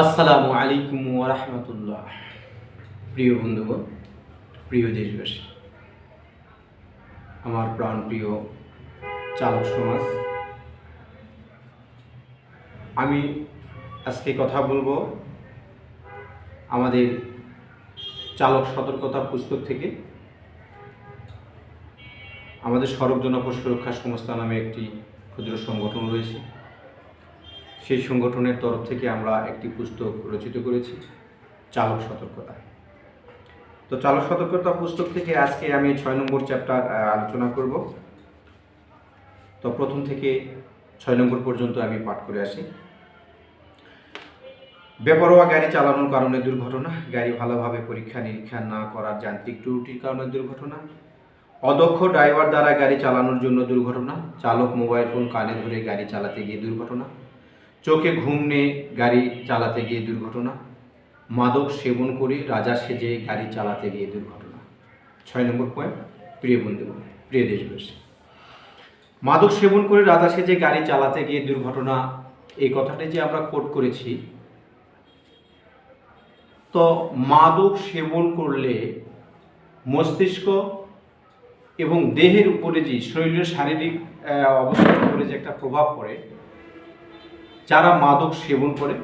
আসসালামু আলাইকুম রহমতুল্লাহ। প্রিয় বন্ধুগণ, প্রিয় দেশবাসী, আমার প্রাণ প্রিয় চালক সমাজ, আমি আজকে কথা বলব আমাদের চালক সতর্কতা পুস্তক থেকে। আমাদের সড়ক জনপথ সুরক্ষা সংস্থা নামে একটি ক্ষুদ্র সংগঠন রয়েছে। সেই সংগঠনের তরফ থেকে আমরা একটি পুস্তক রচিত করেছি, চালক সতর্কতা। তো চালক সতর্কতা পুস্তক থেকে আজকে আমি ছয় নম্বর চ্যাপ্টার আলোচনা করব। তো প্রথম থেকে ছয় নম্বর পর্যন্ত আমি পাঠ করে আসি। বেপরোয়া গাড়ি চালানোর কারণে দুর্ঘটনা, গাড়ি ভালোভাবে পরীক্ষা নিরীক্ষা না করার যান্ত্রিক ত্রুটির কারণে দুর্ঘটনা, অদক্ষ ড্রাইভার দ্বারা গাড়ি চালানোর জন্য দুর্ঘটনা, চালক মোবাইল ফোন কানে ধরে গাড়ি চালাতে গিয়ে দুর্ঘটনা চোখে ঘুম নিয়ে গাড়ি চালাতে গিয়ে দুর্ঘটনা। মাদক সেবন করে রাজা সেজে গাড়ি চালাতে গিয়ে দুর্ঘটনা। ছয় নম্বর পয়েন্ট প্রিয় বন্ধু, প্রিয় দেশবাসী। মাদক সেবন করে রাজা সেজে গাড়ি চালাতে গিয়ে দুর্ঘটনা, এই কথাটি যে আমরা কোট করেছি। তো মাদক সেবন করলে মস্তিষ্ক এবং দেহের উপরে যে শরীরের শারীরিক অবস্থার উপরে যে একটা প্রভাব পড়ে যারা মাদক সেবন করে,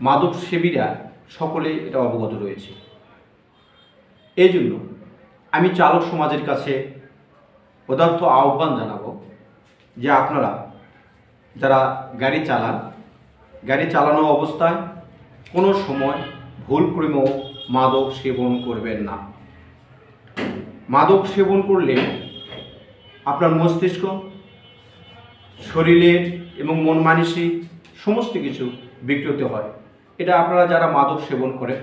মাদক সেবীরা সকলে এটা অবগত রয়েছে। এই জন্য আমি চালক সমাজের কাছে পদার্থ আহ্বান জানাব যে আপনারা যারা গাড়ি চালান, গাড়ি চালানো অবস্থায় কোনো সময় ভুল করেও মাদক সেবন করবেন না। মাদক সেবন করলে আপনার মস্তিষ্ক শরীরের এবং মন মানসিক সমস্ত কিছু বিকৃত হয়। এটা আপনারা যারা মাদক সেবন করে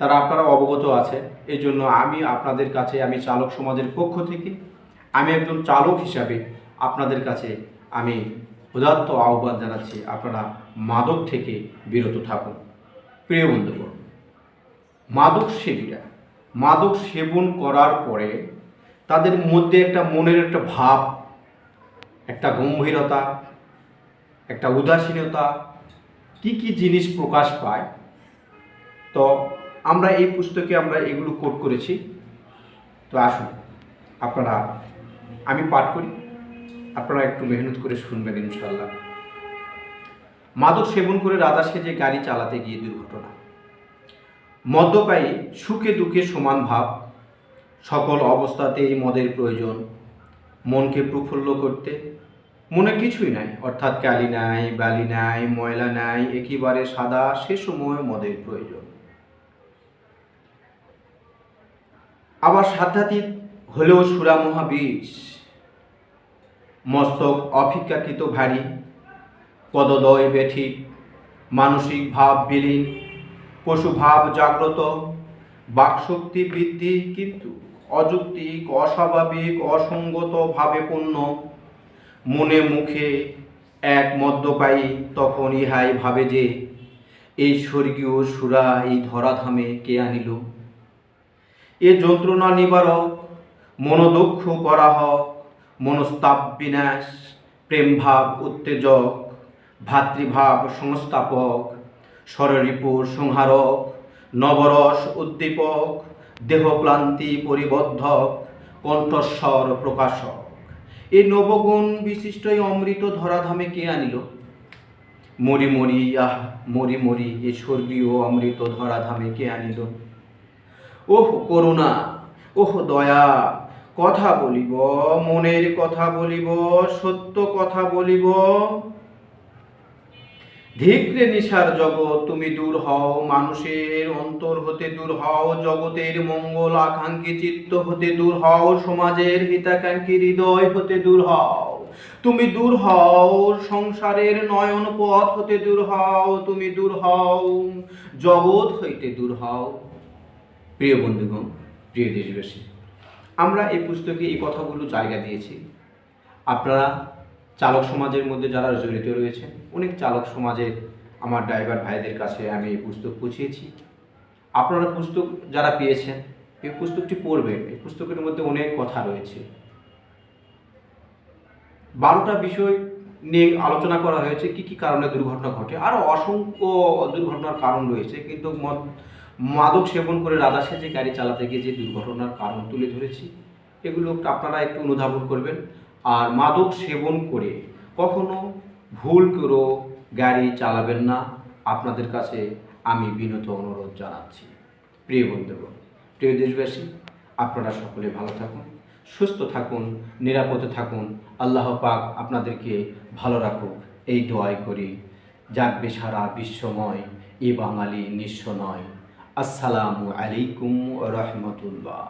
তারা আপনারা অবগত আছে এই জন্য আমি আপনাদের কাছে, আমি চালক সমাজের পক্ষ থেকে, আমি একজন চালক হিসাবে আপনাদের কাছে আমি উদাত্ত আহ্বান জানাচ্ছি, আপনারা মাদক থেকে বিরত থাকুন। প্রিয় বন্ধুগণ, মাদক সেবীরা, মাদক সেবন করার পরে তাদের মধ্যে একটা মনের একটা ভাব একটা গম্ভীরতা, একটা উদাসীনতা, কি কি জিনিস প্রকাশ পায়? তো আমরা এই পুস্তকে আমরা এগুলো কোট করেছি। তো আসুন, আপনারা, আমি পাঠ করি। আপনারা একটু মেহনত করে শুনবেন ইনশাল্লাহ মাদক সেবন করে রাজা সেজে গাড়ি চালাতে গিয়ে দুর্ঘটনা। মদ্যপায়ী সুখে দুঃখে সমান ভাব, সকল অবস্থাতেই মদের প্রয়োজন। মনকে প্রফুল্ল করতে। মনে কিছুই নাই, অর্থাৎ কালি নাই, বালি নাই, ময়লা নাই, একেবারে সাদা সে সময় মদের প্রয়োজন। আবার সাধ্যাতীত হলেও সুরা মহাবিষ মস্তক অপেক্ষাকৃত ভারী, পদদয় বেঠিক মানসিক ভাব বিলীন, পশু ভাব জাগ্রত, বাকশক্তি বৃদ্ধি কিন্তু অযৌক্তিক, অস্বাভাবিক, অসঙ্গত ভাবে পূর্ণ। মনে মুখে এক মদ্যপায়ী তখন ইহাই ভাবে যে এই স্বর্গীয় সুরা এই ধরাধামে কে আনিল। এ যন্ত্রণা নিবারক, মনোদক্ষ করা হোক মনস্তাপ বিনাশ প্রেমভাব উত্তেজক, ভাতৃভাব সংস্থাপক স্বররিপুর সংহারক, নবরস উদ্দীপক দেহক্লান্তি পরিবদ্ধক কণ্ঠস্বর প্রকাশক। এই নবগুণ বিশিষ্ট এই অমৃত ধরাধামে কে আনিল? মরি মরি আহ, মরি মরি এ স্বর্গীয় অমৃত ধরাধামে কে আনিল? ওহ করুণা, ওহ দয়া, কথা বলিব, মনের কথা বলিব, সত্য কথা বলিব ধিক্রে নিশার জগৎ, তুমি দূর হও, মানুষের অন্তর হতে দূর হও, জগতের মঙ্গল আকাঙ্ক্ষী চিত্ত হতে দূর হও, সমাজের হিতাকাঙ্ক্ষী হৃদয় হতে দূর হও। তুমি দূর হও, সংসারের নয়ন পথ হতে দূর হও, তুমি দূর হও, জগৎ হইতে দূর হও। প্রিয় বন্ধুগণ, প্রিয় দেশবাসী, আমরা এই পুস্তকে এই কথাগুলো জায়গা দিয়েছি। আপনারা চালক সমাজের মধ্যে যারা জড়িত রয়েছেন অনেক চালক সমাজের আমার ড্রাইভার ভাইদের কাছে আমি এই পুস্তক পৌঁছিয়েছি। আপনারা পুস্তক যারা পেয়েছেন, এই পুস্তকটি পড়বেন। এই পুস্তকের মধ্যে অনেক কথা রয়েছে। বারোটা বিষয় নিয়ে আলোচনা করা হয়েছে, কি কি কারণে দুর্ঘটনা ঘটে। আরও অসংখ্য দুর্ঘটনার কারণ রয়েছে, কিন্তু মদ, মাদক সেবন করে রাধা সেজে গাড়ি চালাতে গিয়ে যে দুর্ঘটনার কারণ তুলে ধরেছি, এগুলো আপনারা একটু অনুধাবন করবেন। আর মাদক সেবন করে কখনো ভুল করেও গাড়ি চালাবেন না। আপনাদের কাছে আমি বিনত অনুরোধ জানাচ্ছি। প্রিয় বন্ধুগণ, প্রিয় দেশবাসী, আপনারা সকলে ভালো থাকুন, সুস্থ থাকুন, নিরাপদে থাকুন। আল্লাহ পাক আপনাদেরকে ভালো রাখুক। এই দোয়াই করি জাগবে সারা বিশ্বময়, এ বাঙালি নিঃস্ব নয়। আসসালামু আলাইকুম রহমতুল্লাহ।